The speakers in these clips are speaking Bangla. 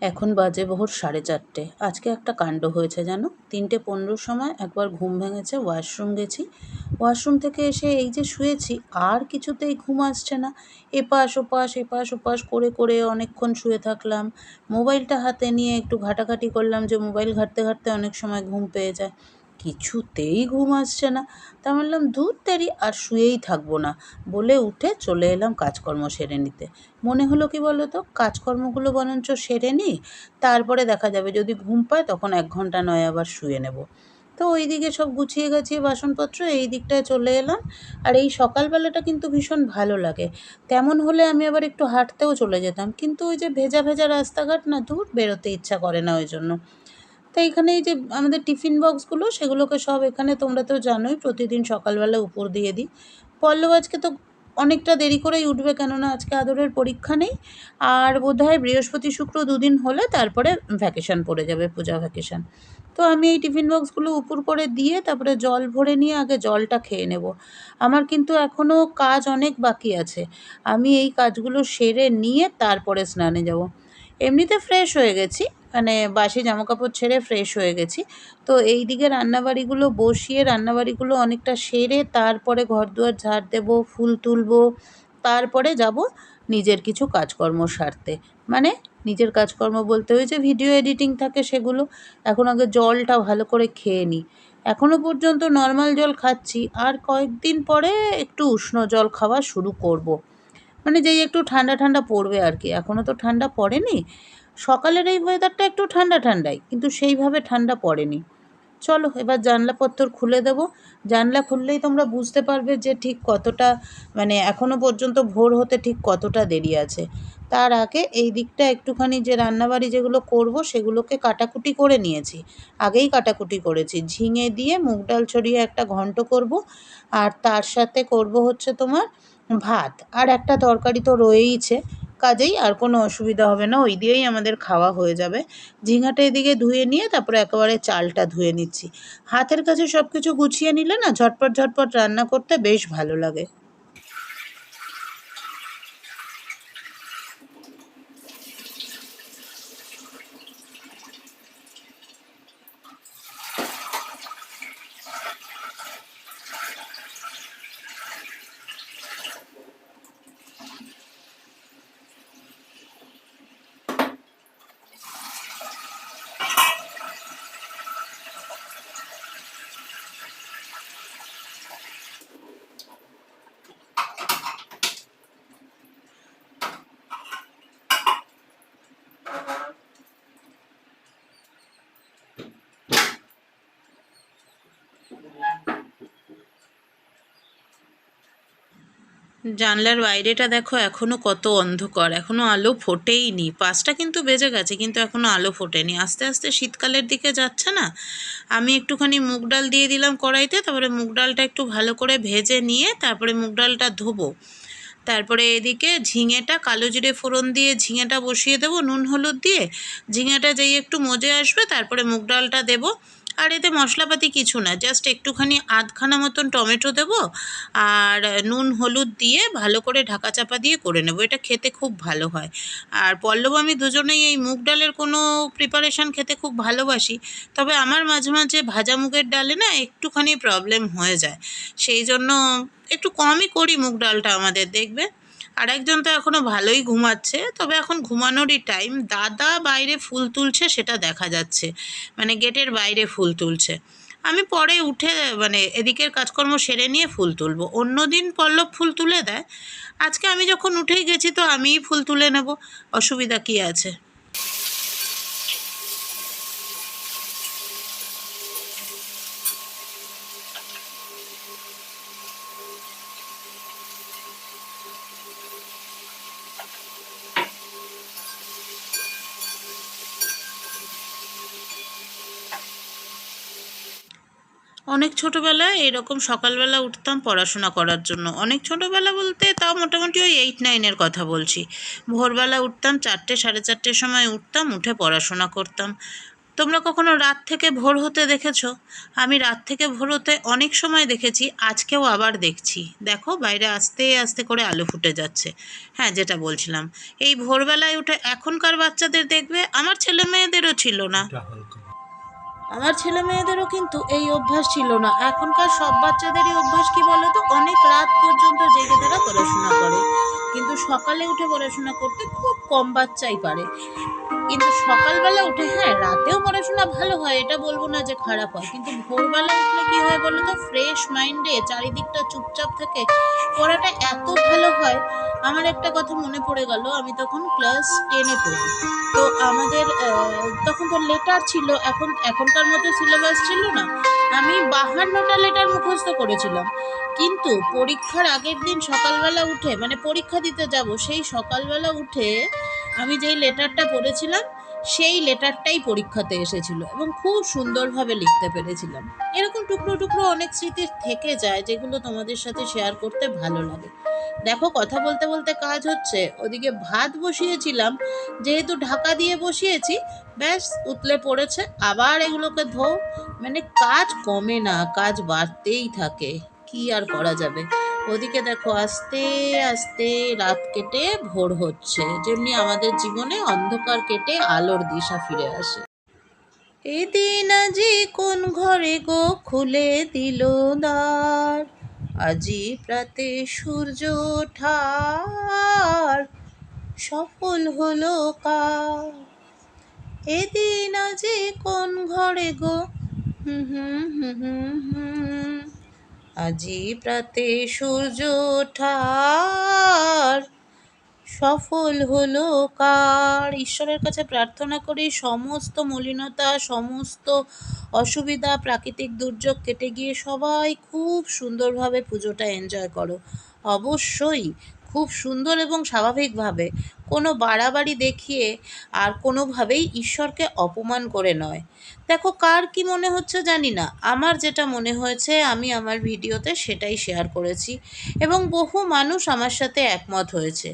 এখন বাজে ভোর সাড়ে চারটে। আজকে একটা কাণ্ড হয়েছে যেন তিনটে পনেরোর সময় একবার ঘুম ভেঙেছে, ওয়াশরুম গেছি। ওয়াশরুম থেকে এসে এই যে শুয়েছি, আর কিছুতেই ঘুম আসছে না। এপাশ ওপাশ এপাশ ওপাশ করে করে অনেকক্ষণ শুয়ে থাকলাম। মোবাইলটা হাতে নিয়ে একটু ঘাটাঘাটি করলাম যে মোবাইল ঘাঁটতে ঘাঁটতে অনেক সময় ঘুম পেয়ে যায়। কিছুতেই ঘুম আসছে না। তা বললাম দূর তেরি, আর শুয়েই থাকব না। বলে উঠে চলে এলাম কাজকর্ম সেরে নিতে। মনে হলো কি বলো তো কাজকর্মগুলো বরঞ্চ সেরে নিই তারপরে দেখা যাবে, যদি ঘুম পায় তখন এক ঘণ্টা নয় আবার শুয়ে নেব। তো ওই দিকে সব গুছিয়ে গাছিয়ে বাসনপত্র এই দিকটায় চলে এলাম, আর এই সকালবেলাটা কিন্তু ভীষণ ভালো লাগে। তেমন হলে আমি আবার একটু হাঁটতেও চলে যেতাম, কিন্তু ওই যে ভেজা ভেজা রাস্তাঘাট না দূর বেরোতে ইচ্ছা করে না ওই জন্য। তো এখানে এই যে আমাদের টিফিন বক্সগুলো, সেগুলোকে সব এখানে তোমরা তো জানোই, প্রতিদিন সকালবেলা উপর দিয়ে দিই। পল্লব আজকে তো অনেকটা দেরি করেই উঠবে, কেননা আজকে আদরের পরীক্ষা নেই। আর বোধহয় বৃহস্পতি শুক্র দুদিন হলে তারপরে ভ্যাকেশান পড়ে যাবে, পূজা ভ্যাকেশান তো আমি এই টিফিন বক্সগুলো উপর করে দিয়ে তারপরে জল ভরে নিয়ে আগে জলটা খেয়ে নেব। আমার কিন্তু এখনও কাজ অনেক বাকি আছে। আমি এই কাজগুলো সেরে নিয়ে তারপরে স্নানে যাব। এমনিতে ফ্রেশ হয়ে গেছি। মানে বাসি জামাকাপড় ছেড়ে ফ্রেশ হয়ে গেছি। তো এই দিকে রান্নাবাড়িগুলো বসিয়ে রান্নাবাড়িগুলো অনেকটা সেরে তারপরে ঘর দুয়ার ঝাড় দেবো, ফুল তুলবো, তারপরে যাব নিজের কিছু কাজকর্ম সারতে। মানে নিজের কাজকর্ম বলতে ওই যে ভিডিও এডিটিং থাকে সেগুলো। এখন আগে জলটা ভালো করে খেয়ে নিই এখনও পর্যন্ত নর্মাল জল খাচ্ছি। আর কয়েকদিন পরে একটু উষ্ণ জল খাওয়া শুরু করব। মানে যেই একটু ঠান্ডা ঠান্ডা পড়বে আর কি। এখনও তো ঠান্ডা পড়েনি। সকালের এই ওয়েদারটা একটু ঠান্ডা ঠান্ডাই, কিন্তু সেইভাবে ঠান্ডা পড়েনি। চলো, এবার জানলাপত্র খুলে দেবো। জানলা খুললেই তোমরা বুঝতে পারবে যে ঠিক কতটা মানে এখনও পর্যন্ত ভোর হতে ঠিক কতটা দেরি আছে। তার আগে এই দিকটা একটুখানি যে রান্নাবাড়ি যেগুলো করব, সেগুলোকে কাটাকুটি করে নিয়েছি। আগেই কাটাকুটি করেছি। ঝিঙে দিয়ে মুগ ডাল ছড়িয়ে একটা ঘন্ট করব, আর তার সাথে করব হচ্ছে তোমার ভাত। আর একটা তরকারি তো রয়েইছে। কাজেই আর কোনো অসুবিধা হবে না, ওই দিয়েই আমাদের খাওয়া হয়ে যাবে। ঝিঙাটা এদিকে ধুয়ে নিয়ে তারপরে একেবারে চালটা ধুয়ে নিচ্ছি। হাতের কাছে সব কিছু গুছিয়ে নিলে না ঝটপট ঝটপট রান্না করতে বেশ ভালো লাগে। জানলার বাইরেটা দেখো এখনও কত অন্ধকার এখনও আলো ফোটেইনি। পাঁচটা কিন্তু বেজে গেছে, কিন্তু এখনও আলো ফোটেনি। আস্তে আস্তে শীতকালের দিকে যাচ্ছে না। আমি একটুখানি মুগ ডাল দিয়ে দিলাম কড়াইতে, তারপরে মুগ ডালটা একটু ভালো করে ভেজে নিয়ে তারপরে মুগ ডালটা ধোবো। তারপরে এদিকে ঝিঙেটা, কালো জিরে ফোড়ন দিয়ে ঝিঙেটা বসিয়ে দেবো, নুন, হলুদ দিয়ে। ঝিঙেটা যেই একটু মজে আসবে, তারপরে মুগ ডালটা দেবো। আর এতে মশলাপাতি কিছু না জাস্ট একটুখানি আধখানা মতন টমেটো দেব আর নুন, হলুদ দিয়ে ভালো করে ঢাকা চাপা দিয়ে করে নেব, এটা খেতে খুব ভালো হয়। আর পল্লব, আমি দুজনেই এই মুগ ডালের কোনো প্রিপারেশান খেতে খুব ভালোবাসি, তবে আমার মাঝে মাঝে ভাজা মুগের ডালে না একটুখানি প্রবলেম হয়ে যায়। সেই জন্য একটু কমই করি মুগ ডালটা আমাদের, দেখবে? আর একজন তো এখনও ভালোই ঘুমাচ্ছে, তবে এখন ঘুমানোরই টাইম দাদা বাইরে ফুল তুলছে সেটা দেখা যাচ্ছে মানে গেটের বাইরে ফুল তুলছে। আমি পরে উঠে মানে এদিকের কাজকর্ম সেরে নিয়ে ফুল তুলব। অন্য দিন পল্লব ফুল তুলে দেয়। আজকে আমি যখন উঠেই গেছি তো আমিই ফুল তুলে নেব। অসুবিধা কী আছে? অনেক ছোটোবেলায় এরকম সকালবেলা উঠতাম পড়াশোনা করার জন্য। অনেক ছোটোবেলা বলতে তাও মোটামুটি ওই এইট নাইনের কথা বলছি। ভোরবেলা উঠতাম, চারটে, সাড়ে চারটের সময় উঠতাম, উঠে পড়াশোনা করতাম। তোমরা কখনো রাত থেকে ভোর হতে দেখেছ? আমি রাত থেকে ভোর হতে অনেক সময় দেখেছি, আজকেও আবার দেখছি। দেখো, বাইরে আস্তে আস্তে করে আলো ফুটে যাচ্ছে। হ্যাঁ যেটা বলছিলাম। এই ভোরবেলায় উঠে এখনকার বাচ্চাদের দেখবে, আমার ছেলে মেয়েদেরও ছিল না আমার ছেলে মেয়েদেরও কিন্তু এই অভ্যাস ছিল না। এখনকার সব বাচ্চাদেরই অভ্যাস কি বলতো? অনেক রাত পর্যন্ত জেগে তারা পড়াশোনা করে। কিন্তু সকালে উঠে পড়াশোনা করতে খুব কম বাচ্চাই পারে। কিন্তু সকালবেলা উঠে হ্যাঁ রাতেও পড়াশোনা ভালো হয়, এটা বলব না যে খারাপ হয়। কিন্তু ভোরবেলা উঠলে কি হয় বলো তো? ফ্রেশ মাইন্ডে চারিদিকটা চুপচাপ থাকে। পড়াটা এত ভালো হয়, আমার একটা কথা মনে পড়ে গেল, আমি তখন ক্লাস টেনে পড়ি। তো আমাদের তখন তো লেটার ছিল, এখন, এখনকার মতো সিলেবাস ছিল না। আমি বাহান্নটা লেটার মুখস্থ করেছিলাম। কিন্তু পরীক্ষার আগের দিন সকালবেলা উঠে মানে পরীক্ষা দিতে যাব, সেই সকালবেলা উঠে আমি যেই লেটারটা পড়েছিলাম, সেই লেটারটাই পরীক্ষাতে এসেছিল এবং খুব সুন্দরভাবে লিখতে পেরেছিলাম। এরকম টুকরো টুকরো অনেক স্মৃতি থেকে যায় যেগুলো তোমাদের সাথে শেয়ার করতে ভালো লাগে। দেখো, কথা বলতে বলতে কাজ হচ্ছে। ওদিকে ভাত বসিয়েছিলাম, যেহেতু ঢাকা দিয়ে বসিয়েছি, ব্যাস উতলে পড়েছে। আবার এগুলোকে ধো মানে কাজ কমে না, কাজ বাড়তেই থাকে। কি আর করা যাবে? ওদিকে দেখো আস্তে আস্তে রাত কেটে ভোর হচ্ছে। যেমনি আমাদের জীবনে অন্ধকার কেটে আলোর দিশা ফিরে আসে। এদিন আজি কোন ঘরে গো খুলে দিল দ্বার? আজি প্রাতে সূর্য ওঠার সফল হলো কার? এদিন আজি কোন ঘরে গো হুম হুম হুম হুম আজি প্রাতে সূর্য ওঠার। সফল হলো কার? ঈশ্বরের কাছে প্রার্থনা করি, সমস্ত মলিনতা, সমস্ত অসুবিধা, প্রাকৃতিক দুর্যোগ কেটে গিয়ে সবাই খুব সুন্দরভাবে পুজোটা এনজয় করো। অবশ্যই খুব সুন্দর এবং স্বাভাবিকভাবে কোনো বাড়াবাড়ি দেখিয়ে আর কোনোভাবেই ঈশ্বরকে অপমান করে নয়। দেখো, কার কি মনে হচ্ছে জানি না। আমার যেটা মনে হয়েছে, আমি আমার ভিডিওতে সেটাই শেয়ার করেছি এবং বহু মানুষ আমার সাথে একমত হয়েছে।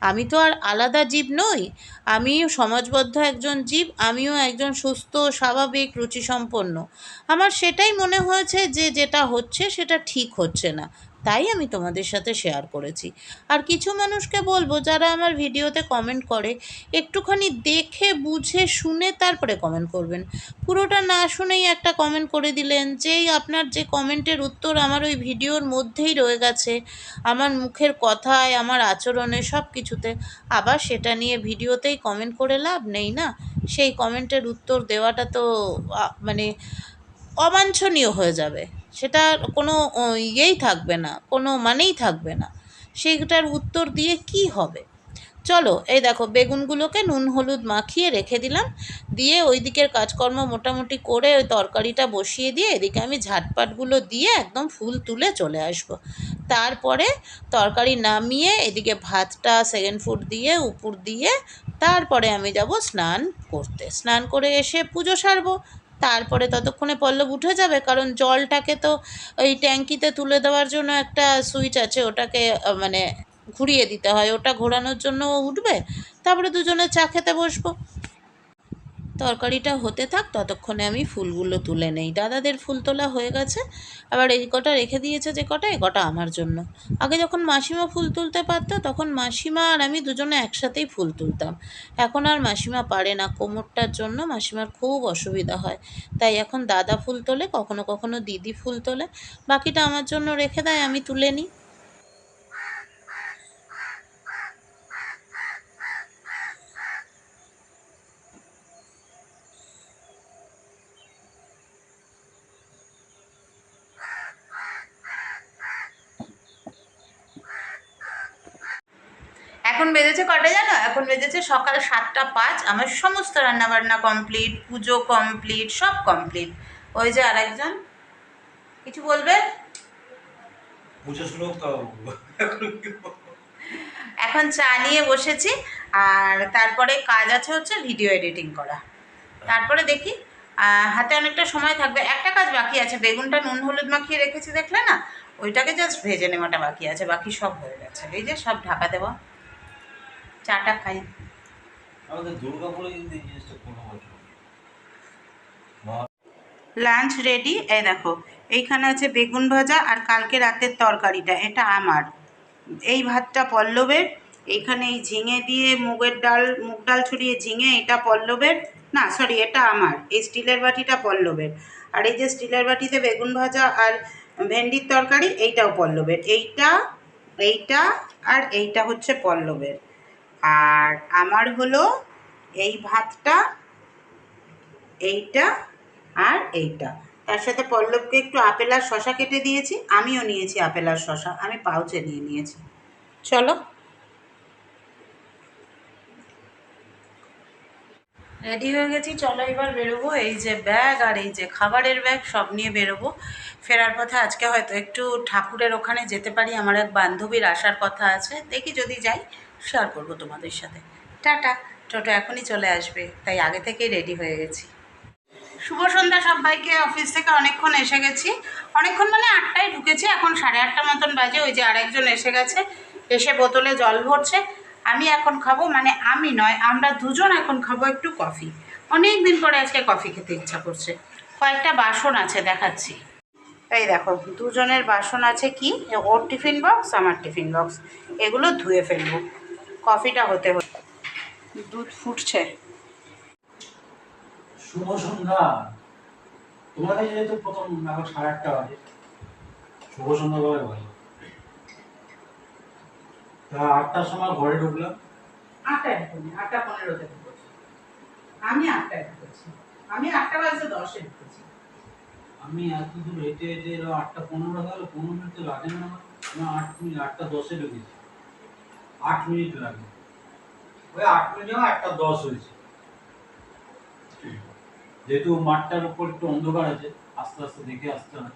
আমি তো আর আলাদা জীব নই। আমিও সমাজবদ্ধ একজন জীব, আমিও একজন সুস্থ, স্বাভাবিক, রুচিসম্পন্ন। আমার সেটাই মনে হয়েছে যে যেটা হচ্ছে সেটা ঠিক হচ্ছে না। তাই আমি তোমাদের সাথে শেয়ার করেছি। আর কিছু মানুষকে বলব, যারা আমার ভিডিওতে কমেন্ট করে, একটুখানি দেখে, বুঝে, শুনে তারপরে কমেন্ট করবেন। পুরোটা না শুনেই একটা কমেন্ট করে দিলেন যেই আপনার যে কমেন্টের উত্তর আমার ওই ভিডিওর মধ্যেই রয়ে গেছে। আমার মুখের কথায়, আমার আচরণে সব কিছুতে আবার সেটা নিয়ে ভিডিওতেই কমেন্ট করে লাভ নেই না? সেই কমেন্টের উত্তর দেওয়াটা তো মানে অবাঞ্ছনীয় হয়ে যাবে। সেটার কোনো ইয়েই থাকবে না, কোনো মানেই থাকবে না। সেইটার উত্তর দিয়ে কি হবে? চলো, এই দেখো, বেগুনগুলোকে নুন হলুদ মাখিয়ে রেখে দিলাম। দিয়ে ওই দিকের কাজকর্ম মোটামুটি করে ওই তরকারিটা বসিয়ে দিয়ে এদিকে আমি ঝাটপাটগুলো দিয়ে একদম ফুল তুলে চলে আসব। তারপরে তরকারি নামিয়ে এদিকে ভাতটা সেকেন্ড ফুড দিয়ে, উপর দিয়ে, তারপরে আমি যাব স্নান করতে। স্নান করে এসে পুজো সারবো। তারপরে ততক্ষণে পল্লব উঠে যাবে, কারণ জলটাকে তো ওই ট্যাঙ্কিতে তুলে দেওয়ার জন্য একটা সুইচ আছে, ওটাকে মানে ঘুরিয়ে দিতে হয়, ওটা ঘোরানোর জন্য ও উঠবে, তারপরে দুজনে চা খেতে বসবো। তরকারিটা হতে থাক, ততক্ষণে আমি ফুলগুলো তুলে নেই। দাদাদের ফুল তোলা হয়ে গেছে। আবার এই কটা রেখে দিয়েছে যে কটা এ কটা আমার জন্য। আগে যখন মাসিমা ফুল তুলতে পারতো, তখন মাসিমা আর আমি দুজনে একসাথেই ফুল তুলতাম। এখন আর মাসিমা পারে না কোমরটার জন্য, মাসিমার খুব অসুবিধা হয়। তাই এখন দাদা ফুল তোলে, কখনো কখনো দিদি ফুল তোলে। বাকিটা আমার জন্য রেখে দেয়, আমি তুলে নিই। এখন বেজেছে কটা জানো? এখন বেজেছে সকাল সাতটা পাঁচ। আমার সমস্ত রান্নাবান্না কমপ্লিট পুজো কমপ্লিট সব কমপ্লিট ওই যে আরেকজন। কিছু বলবে? পুজো শুরু হোক তো এখন কি বলব? এখন চা নিয়ে বসেছি। আর তারপরে কাজ আছে হচ্ছে ভিডিও এডিটিং করা। তারপরে দেখি হাতে অনেকটা সময় থাকবে। একটা কাজ বাকি আছে। বেগুনটা নুন হলুদ মাখিয়ে রেখেছি দেখলে না? ওইটাকে জাস্ট ভেজে নেওয়াটা বাকি আছে। বাকি সব হয়ে গেছে। এই যে সব ঢাকা দেওয়া চাটা খাই। আমাদের দুর্গাপুরে কিন্তু জিনিসটা কোনো বছর লাঞ্চ রেডি এই দেখো এইখানে আছে বেগুন ভাজা আর কালকে রাতের তরকারিটা এটা আমার। এই ভাতটা পল্লবের এইখানে এই ঝিঙে দিয়ে মুগের ডাল মুগ ডাল ছড়িয়ে ঝিঙে এটা পল্লবের। না সরি এটা আমার এই স্টিলের বাটিটা পল্লবের। আর এই যে স্টিলের বাটিতে বেগুন ভাজা আর ভেন্ডির তরকারি এইটাও পল্লবের। এইটা এইটা আর এইটা হচ্ছে পল্লবের। আর আমার হলো এই ভাতটা, এইটা আর এইটা। তার সাথে পল্লবকে একটু আপেল আর শশা কেটে দিয়েছি, আমিও নিয়েছি আপেল আর শশা আমি পাউচে নিয়ে নিয়েছি। চলো। রেডি হয়ে গেছি, চলো এবার বেরোবো। এই যে ব্যাগ আর এই যে খাবারের ব্যাগ সব নিয়ে বেরোবো। ফেরার পথে আজকে হয়তো একটু ঠাকুরের ওখানে যেতে পারি, আমার এক বান্ধবীর আসার কথা আছে। দেখি যদি যাই। শেয়ার করব তোমাদের সাথে। টাটা, টোটো এখনই চলে আসবে, তাই আগে থেকেই রেডি হয়ে গেছি। শুভ সন্ধ্যা সবাইকে অফিস থেকে অনেকক্ষণ এসে গেছি। অনেকক্ষণ মানে আটটায় ঢুকেছি, এখন সাড়ে আটটা মতন বাজে, ওই যে আরেকজন এসে গেছে, এসে বোতলে জল ভরছে। আমি এখন খাব মানে আমি নয়, আমরা দুজন এখন খাব একটু কফি অনেক দিন পরে আজকে কফি খেতে ইচ্ছা করছে। কয়েকটা বাসন আছে, দেখাচ্ছি। এই দেখো, দুজনের বাসন আছে কি? ওর টিফিন বক্স আমার টিফিন বক্স এগুলো ধুয়ে ফেলব। কফিটা হতে হতে। দুধ ফুটছে। শুভ সন্ধ্যা। তোমার তোমাদের যেহেতু প্রথম এখন সাড়ে আটটা বাজে শুভ সন্ধ্যা বলে ভালো তা আটটার সময় ঘরে ঢুকলাম। আটটায় ঢুকুনি আটটা পনেরোতে ঢুকেছি। আমি আটটায় ঢুকেছি। আমি আটটা বাজে দশে ঢুকেছি। আমি এত দূর হেঁটে হেঁটে এলো আটটা পনেরো গেল পনেরো মিনিট তো লাগে না আমার আমি আট মিনিট আটটা দশে ঢুকেছি। আট মিনিট লাগে। ওই আট মিনিট যাওয়া আটটা দশ হয়েছে। যেহেতু মাঠটার উপর একটু অন্ধকার আছে আস্তে আস্তে দেখে আসতে হয়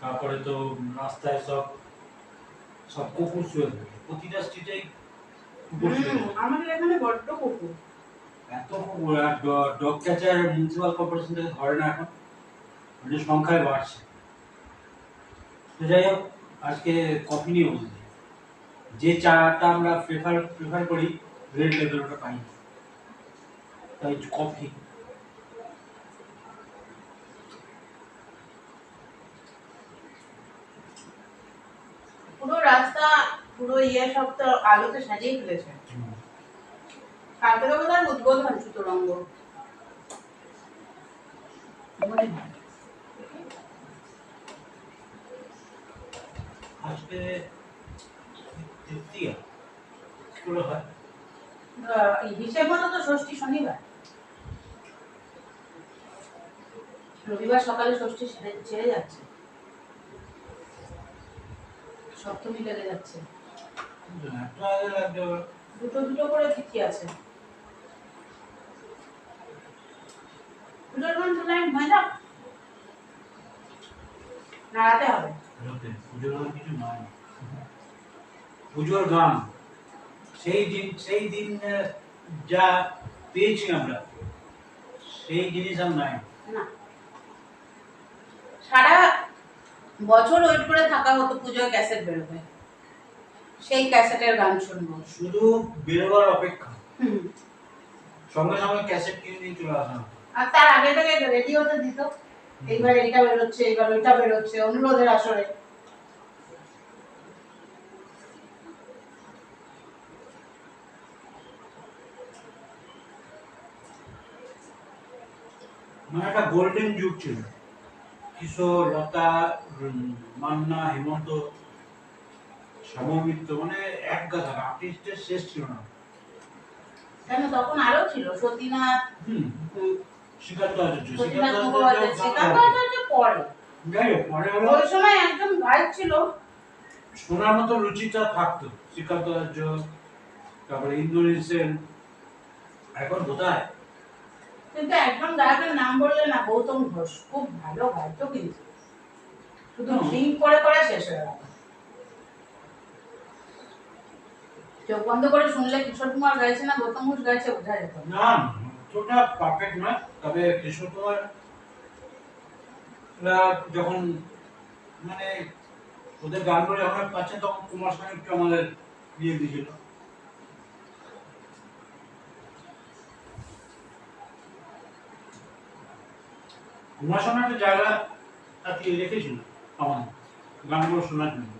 তারপরে তো রাস্তায় সব সব কুকুর শুয়ে থাকে। প্রতিটা স্ট্রিটেই আমাদের এখানে বড্ড কুকুর। এত কুকুর আর ডগ ক্যাচার মিউনিসিপাল কর্পোরেশন থেকে ধরে না এখন। সংখ্যায় বাড়ছে। তো যাই হোক আজকে কফি নিয়ে বসেছি যে চাটা আমরা প্রেফার প্রেফার করি রেড লেভেল ওটা পাই তাই কফি পুরো রাস্তা পুরো ইয়ে সব তো আলোতে সাজিয়ে ফেলেছে। কালকে তো বোধহয় উদ্বোধন হয়। আজকে তৃতীয়া স্কুলে হয়? হিসেব মতো তো ষষ্ঠী শনিবার। রবিবার সকালে ষষ্ঠী ছেড়ে ছেড়ে যাচ্ছে। সপ্তমী লেগে যাচ্ছে। একটু আগে লাগবে আবার। দুটো দুটো করে তিথি আছে। পুজোর লাইন হয় না? নাড়াতে হবে। পুজোর কিছু নয় পুজোর গান। সেই দিন সেই দিন যা পেয়েছি আমরা সেই জিনিস আর নাই। সারা বছর ওয়েট করে থাকা হতো পুজোয় ক্যাসেট বেরোবে। সেই ক্যাসেটের গান শুনব। শুধু বেরোবার অপেক্ষা। সঙ্গে সঙ্গে ক্যাসেট কিনে নিয়ে চলে আসা। আর তার আগে থেকে রেডি হতে দিত। এইবার এইটা বেরোচ্ছে এইবার ওইটা বেরোচ্ছে অনুরোধের আসরে। মানে একটা গোল্ডেন যুগ ছিল। কিশোর লতা মান্না হেমন্ত সমমিত্র মানে এক গাথা আর্টিস্টের শেষ ছিল না। কেন? তখন আরও ছিল সতীনাথ শ্রীকান্ত আচার্য আচার্য পরে। যাই হোক পরে হলো ওই সময় একজন গায়ক ছিল। শোনার মতো রুচিটা থাকতো শ্রীকান্ত আচার্য তারপরে ইন্দ্রনীল সেন এখন কোথায়? কিন্তু নাম বললে না গৌতম ঘোষ খুব ভালো গাইতো কিন্তু শুধু। ড্রিঙ্ক করে করে শেষ হয়ে গেল চোখ বন্ধ করে শুনলে কিশোর কুমার গাইছে না গৌতম ঘোষ গাইছে বোঝা যেত না। না অতটা পারফেক্ট নয় তবে কিশোর কুমার যখন মানে ওদের গানগুলো যখন পাচ্ছে তখন কুমার একটু আমাদের দিয়ে দিয়েছিল তোমার সামনে একটা জায়গা রেখেছিল আমার। গানগুলো শোনার জন্য।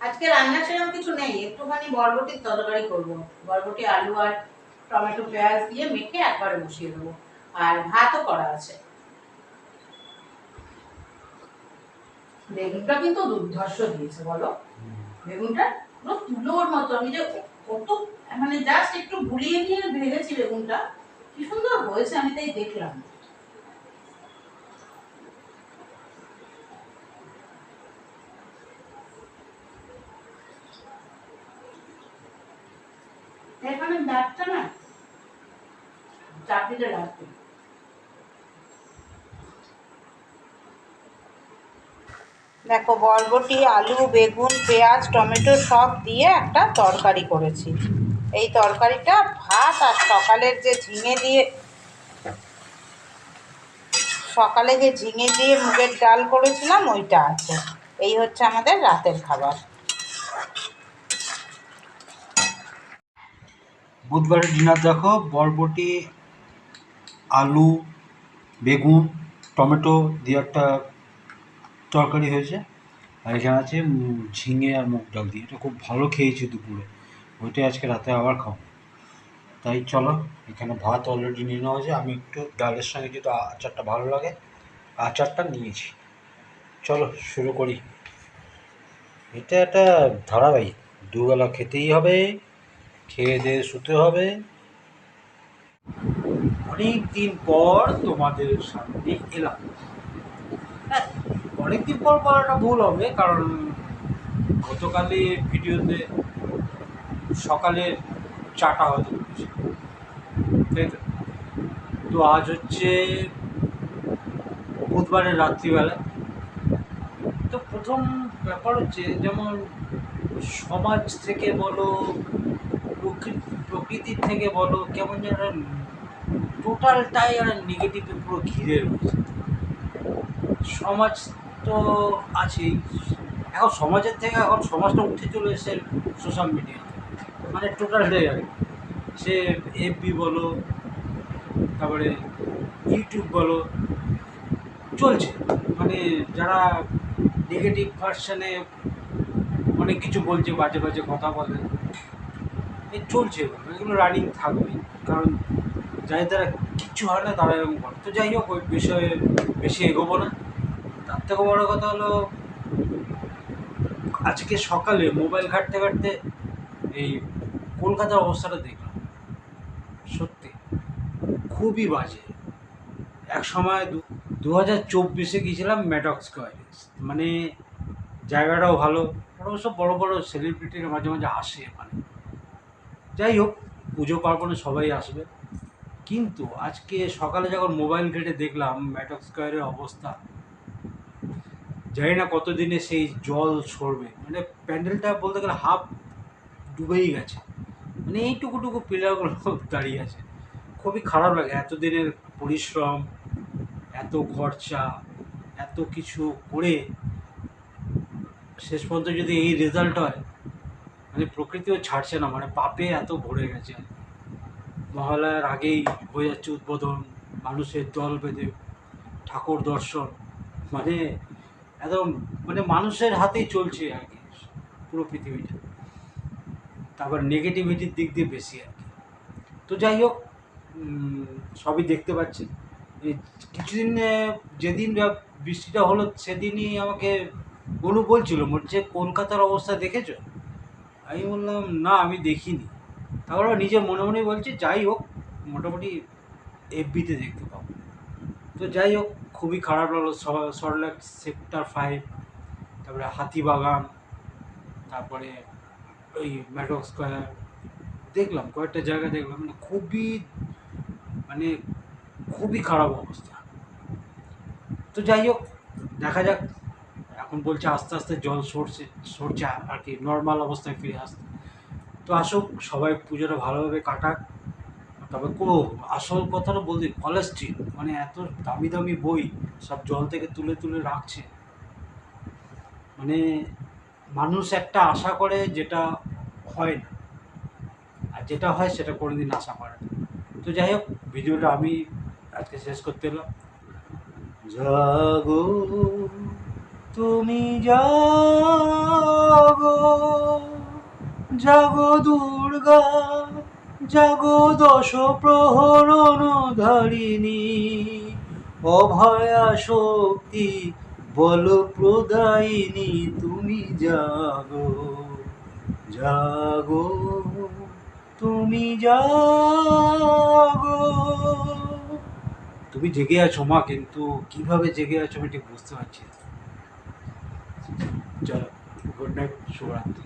আজকে রান্না সেরকম কিছু নেই, একটুখানি বরবটির তরকারি করব। বরবটি, আলু আর টমেটো পেঁয়াজ দিয়ে মেখে বসিয়ে দেবো। আর ভাতও করা আছে। বেগুনটা কিন্তু দুর্ধর্ষ দিয়েছে, বলো। বেগুনটা পুরো তুলোর মতো। আমি যে কত মানে জাস্ট একটু গুলিয়ে নিয়ে ভেজেছি বেগুনটা। কি সুন্দর হয়েছে, আমি তাই দেখলাম। এখানে ডাকটা না দেখো, বরবটি, আলু, বেগুন, পেঁয়াজ, টমেটো সব দিয়ে একটা তরকারি করেছি। এই তরকারিটা ভাত আর সকালের যে ঝিঙে দিয়ে, সকালে যে ঝিঙে দিয়ে মুগের ডাল করেছিলাম, ওইটা আছে। এই হচ্ছে আমাদের রাতের খাবার। বুধবারের ডিনার দেখো, বরবটি, আলু, বেগুন, টমেটো দিয়ে একটা তরকারি হয়েছে। আর এখানে আছে ঝিঙে আর মুগ ডাল দিয়ে। এটা খুব ভালো খেয়েছি দুপুরে। ওইটাই আজকে রাতে আবার খাব। তাই চলো, এখানে ভাত অলরেডি নিয়ে নেওয়া হয়েছে। আমি একটু ডালের সঙ্গে যেহেতু আচারটা ভালো লাগে, আচারটা নিয়েছি। চলো, শুরু করি। এটা একটা ধারাবাহিক। দুবেলা খেতেই হবে, খেয়ে দিয়ে শুতে হবে। অনেক দিন পর তোমাদের সামনে এলাম। হ্যাঁ অনেক দিন পর বলাটা ভুল হবে, কারণ গতকালে ভিডিওতে সকালে চাটা হয়তো করেছি তাই তো? তো আজ হচ্ছে বুধবারের রাত্রিবেলা। তো প্রথম ব্যাপার হচ্ছে যেমন সমাজ থেকে বলো প্রকৃতি প্রকৃতির থেকে বলো, কেমন যেন টোটালটাই আর নেগেটিভে পুরো ঘিরে রয়েছে। সমাজ তো আছেই। এখন সমাজের থেকে এখন সমাজটা উঠে চলে এসেছে সোশ্যাল মিডিয়াতে মানে টোটালটাই আর কি। সে এফবি বলো, তারপরে ইউটিউব বলো, চলছে। মানে যারা নেগেটিভ ভার্সানে অনেক কিছু বলছে, বাজে বাজে কথা বলে এই চলছে এগুলো এগুলো রানিং থাকবে। কারণ যাদের দ্বারা কিচ্ছু হয় না, তারা এরকম করে। তো যাই হোক, ওই বিষয়ে বেশি এগোবো না। তার থেকে বড় কথা হলো, আজকে সকালে মোবাইল ঘাঁটতে ঘাঁটতে এই কলকাতার অবস্থাটা দেখলাম। সত্যি, খুবই বাজে। এক সময় দু হাজার চব্বিশে গিয়েছিলাম ম্যাডক স্কোয়ারে মানে জায়গাটাও ভালো সব বড় বড় সেলিব্রিটিরা মাঝে মাঝে আসে মানে যাই হোক, পুজো পার্বণে সবাই আসবে। কিন্তু আজকে সকালে যখন মোবাইল ঘেটে দেখলাম ম্যাটক স্কোয়ারের অবস্থা, জানি না কতদিনে সেই জল ছড়বে। মানে প্যান্ডেলটা বলতে গেলে হাফ ডুবেই গেছে। মানে এইটুকুটুকু পিলারগুলো দাঁড়িয়ে আছে। খুবই খারাপ লাগে, এতদিনের পরিশ্রম, এত খরচা, এত কিছু করে শেষ পর্যন্ত যদি এই রেজাল্ট হয় মানে প্রকৃতিও ছাড়ছে না মানে পাপে এত ভরে গেছে। মহালয়ার আগেই হয়ে যাচ্ছে উদ্বোধন, মানুষের দল বেঁধে, ঠাকুর দর্শন মানে একদম মানে মানুষের হাতেই চলছে আর কি, পুরো পৃথিবীটা। তারপর নেগেটিভিটির দিক দিয়ে বেশি আর কি। তো যাই হোক সবই দেখতে পাচ্ছি কিছুদিন যেদিন বৃষ্টিটা হলো, সেদিনই আমাকে গনু বলছিল, বলছে কলকাতার অবস্থা দেখেছ? আমি বললাম, না, আমি দেখিনি। তারপর নিজে মনে মনে বলছে, যাই হোক, মোটামুটি এফবিতে দেখতে পাবো। তো যাই হোক, খুবই খারাপ লাগল সরলেক সেক্টর ফাইভ তারপরে হাতিবাগান, তারপরে ওই ম্যাটক স্কোয়ার দেখলাম, কয়েকটা জায়গা দেখলাম মানে খুবই মানে খুবই খারাপ অবস্থা। তো যাই হোক, দেখা যাক, এখন বলছে আস্তে আস্তে জল সরছে সরছে আর কি নর্মাল অবস্থায় ফিরে আসতে তো আসুক, সবাই পুজোটা ভালোভাবে কাটাক। তবে কো, আসল কথাটা বলতে কলেজ স্ট্রিট মানে এত দামি দামি বই সব জল থেকে তুলে তুলে রাখছে। মানে মানুষ একটা আশা করে যেটা হয় না। আর যেটা হয় সেটা কোনোদিন আশা করে না তো যাই হোক, ভিডিওটা আমি আজকে শেষ করতে এলাম। জাগো, তুমি জাগো জাগো দুর্গা, জাগো দশ প্রহরণ ধারিণী অভয়া শক্তি বল প্রদায়িনী তুমি জাগো। জাগো, তুমি জাগো। তুমি জেগে আছো মা, কিন্তু কীভাবে জেগে আছো আমি ঠিক বুঝতে পারছি চলো গুড নাইট শুভরাত্রি।